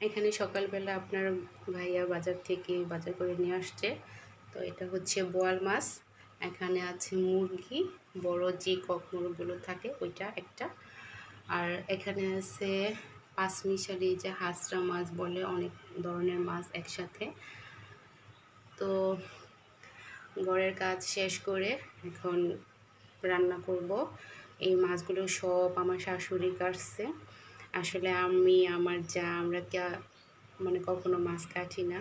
এখানে সকালবেলা আপনার ভাইয়া বাজার থেকে বাজার করে নিয়ে আসছে। তো এটা হচ্ছে বোয়াল মাছ, এখানে আছে মুরগি, বড় যে কক মুরগগুলো থাকে ওইটা একটা। আর এখানে আছে পাঁচমিশালি যে হাঁসরা মাছ বলে, অনেক ধরনের মাছ একসাথে। তো ঘরের কাজ শেষ করে এখন রান্না করব। এই মাছগুলো সব আমার শাশুড়ি কাটছে। আসলে আমি, আমার যা, আমরা কে মানে কখনো মাছ কাটি না।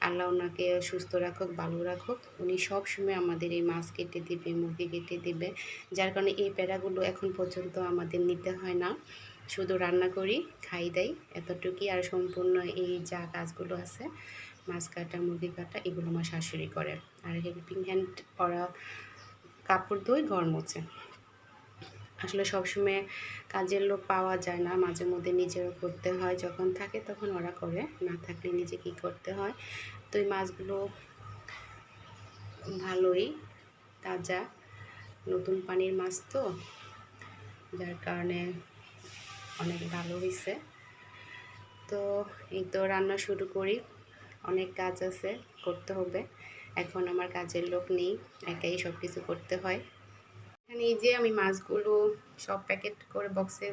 আল্লাহ ওনাকে সুস্থ রাখুক, ভালো রাখুক। উনি সব সময় আমাদের এই মাছ কেটে দিবে, মুরগি কেটে দিবে। যার কারণে এই প্যারাগুলো এখন পর্যন্ত আমাদের নিতে হয় না। শুধু রান্না করি, খাই দেয় এতটুকুই। আর সম্পূর্ণ এই যা কাজগুলো আছে, মাছ কাটা, মুরগি কাটা, এগুলো আমার শাশুড়ি করে। আর হেল্পিং হ্যান্ড ওরা কাপড় ধুই ঘর মোছে। আসলে সবসময় কাজের লোক পাওয়া যায় না। মাঝে মধ্যে নিজেরও করতে হয়। যখন থাকে তখন ওরা করে। না থাকলে নিজে কি করতে হয়? তো এই মাছগুলো ভালোই, তাজা, নতুন পানির মাছ তো। যার কারণে অনেক ভালো হয়েছে তো এই তো রান্না শুরু করি। অনেক কাজ আছে, করতে হবে। এখন আমার কাজের লোক নেই। একাই সব কিছু করতে হয়। এখানে এই যে আমি মাছগুলো সব প্যাকেট করে বক্সে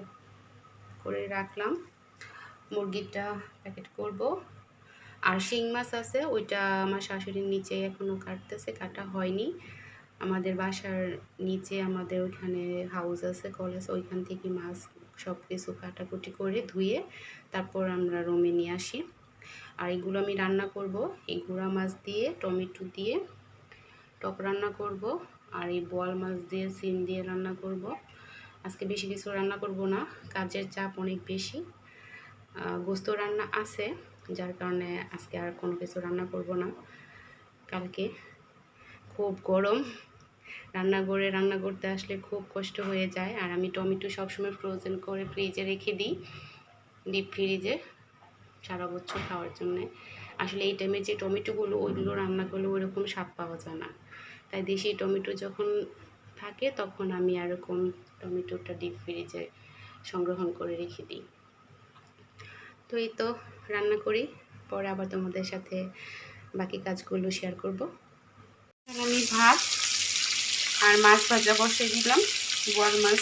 করে রাখলাম। মুরগিটা প্যাকেট করব। আর শিং মাছ আছে, ওইটা আমার শাশুড়ির নিচে এখনও কাটতেছে, কাটা হয়নি। আমাদের বাসার নিচে আমাদের ওইখানে হাউস আছে কলেজ ওইখান থেকে মাছ সব কিছু কাটাকুটি করে ধুয়ে তারপর আমরা রুমে নিয়ে আসি। আর এগুলো আমি রান্না করব, এই গুঁড়া মাছ দিয়ে, টমেটো দিয়ে। টক রান্না করব। আর এই বোয়াল মাছ দিয়ে, সিম দিয়ে রান্না করব। আজকে বেশি কিছু রান্না করব না, কাজের চাপ অনেক বেশি। গোস্ত রান্না আছে, যার কারণে আজকে আর কোনো কিছু রান্না করব না। কালকে খুব গরম রান্নাঘরে রান্না করতে আসলে খুব কষ্ট হয়ে যায়। আর আমি টমেটো সবসময় ফ্রোজেন করে ফ্রিজে রেখে দিই ডিপ ফ্রিজে সারা বছর খাওয়ার জন্যে। আসলে এই টাইমে যে টমেটোগুলো, ওইগুলো রান্না করলে ওইরকম স্বাদ পাওয়া যায় না। তাই দেশি টমেটো যখন থাকে তখন আমি এরকম টমেটোটা ডিপ ফ্রিজে সংগ্রহণ করে রেখে দিই। তো এই তো রান্না করি, পরে আবার তোমাদের সাথে বাকি কাজগুলো শেয়ার করব। আমি ভাত আর মাছ ভাজা বসে দিলাম, বোয়াল মাছ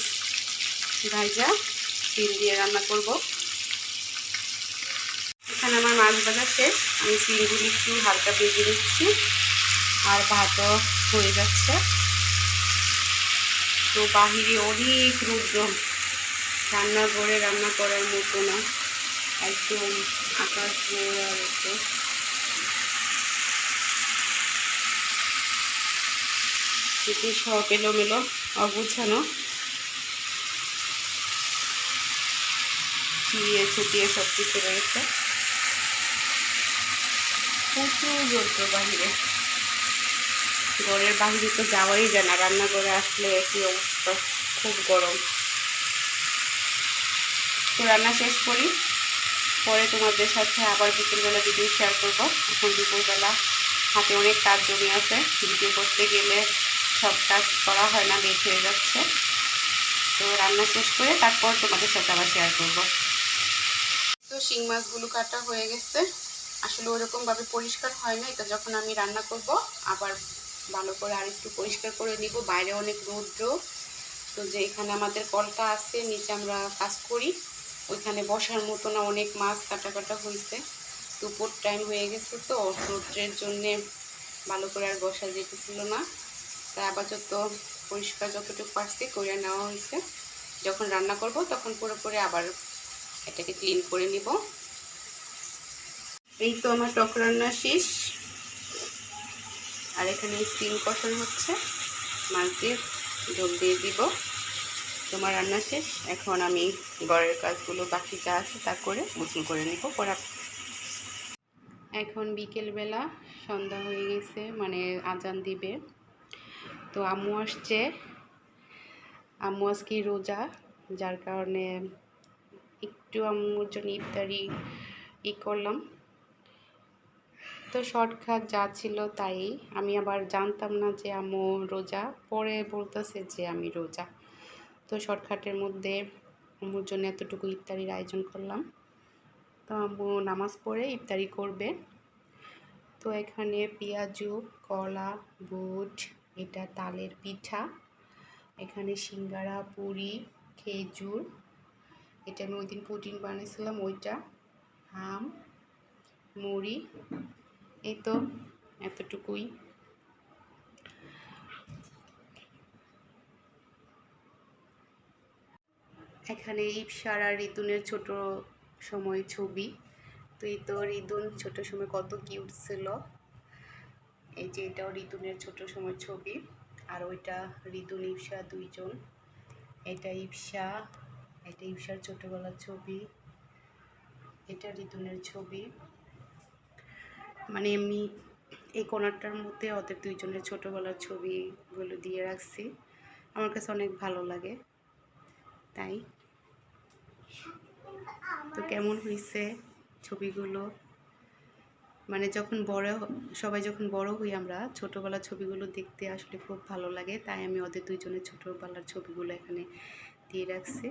ভাজা, তিল দিয়ে রান্না করব। এখানে আমার মাছ ভাজা শেষ, আমি সিমগুলি একটু হালকা ভেজে নিচ্ছি, আর ভাতও হয়ে যাচ্ছে। তো বাহিরে অনেক রুদ্র রান্না করে রান্না করার মতো না। একদম আকাশ আর একটু এটি সব এলোমেলো, অগুছানো। ছুটিয়ে সব কিছু রয়েছে। প্রচুর রৌদ্র বাহিরে। ঘরের বাহিরে তো যাওয়াই যায় না। রান্না করে আসলে একই অবস্থা? খুব গরম। তো রান্না শেষ করি। পরে তোমাদের সাথে আবার বিকেলবেলা ভিডিও শেয়ার করব। এখন দুপুরবেলা হাতে অনেক কাজ জমে আছে। ভিডিও করতে গেলে সব কাজ করা হয় না লেট হয়ে যাচ্ছে। তো রান্না শেষ করে তারপর তোমাদের সাথে আবার শেয়ার করব। তো শিং মাছগুলো কাটা হয়ে গেছে। আসলে ওরকমভাবে পরিষ্কার হয় না। এটা যখন আমি রান্না করব, আবার ভালো করে আর একটু পরিষ্কার করে নিব। বাইরে অনেক রৌদ্র তো যে এখানে আমাদের কলটা আছে, নিচে আমরা কাজ করি। ওইখানে বসার মতো না, অনেক মাছ কাটা কাটা হয়েছে দুপুর টাইম হয়ে গেছে তো, রৌদ্রের জন্যে ভালো করে আর বসা যেতেছিল না। তাই আপাতত পরিষ্কার যতটুকু পারছি করে নেওয়া হয়েছে যখন রান্না করব তখন পুরোপুরি আবার এটাকে ক্লিন করে নিব। এই তো আমার টক রান্না শেষ। আর এখানে সিম কষানো হচ্ছে। মাছ দিয়ে ঝোল দিয়ে দিব। তোমার রান্না শেষ। এখন আমি ঘরের কাজগুলো বাকি যা আছে তা করে গোসল করে নিব। পড়া এখন বিকেলবেলা সন্ধ্যা হয়ে গেছে মানে আজান দিবে। তো আম্মু আসছে। আম্মু আজকে রোজা, যার কারণে একটু আম্মুর জন্য ইফতারি ই করলাম। তো শর্টকাট যা ছিল তাই আমি আবার জানতাম না যে আম্মু রোজা। পরে বলতেছে যে আমি রোজা। তো শর্টকাটের মধ্যে আম্মুর জন্য এতটুকু ইফতারির আয়োজন করলাম। তো আম্মু নামাজ পড়ে ইফতারি করবে। তো এখানে পেঁয়াজু, কলা, বুট, এটা তালের পিঠা, এখানে সিঙ্গারা, পুরি, খেজুর, এটা আমি ওই দিন পুটিন বানিয়েছিলাম, ওইটা, আম, মুড়ি এই তো, এতটুকুই। এখানে ইপসার আর ঋতুনের ছোট সময় ছবি। তো এই তো ঋতুন ছোট সময় কত কিউট ছিল। এই যে এটাও ঋতুনের ছোট সময় ছবি। আর ওইটা ঋতুন ইপসা দুইজন। এটা ইপসা এটা ইপসার ছোটবেলার ছবি। এটা ঋতুনের ছবি। মানে এমনি এই কোনারটার মধ্যে ওদের দুইজনের ছোটোবেলার ছবিগুলো দিয়ে রাখছি। আমার কাছে অনেক ভালো লাগে। তাই। তো কেমন হয়েছে ছবিগুলো? মানে যখন বড় সবাই যখন বড় হই আমরা, ছোটোবেলার ছবিগুলো দেখতে আসলে খুব ভালো লাগে। তাই আমি ওদের দুইজনের ছোটোবেলার ছবিগুলো এখানে দিয়ে রাখছি।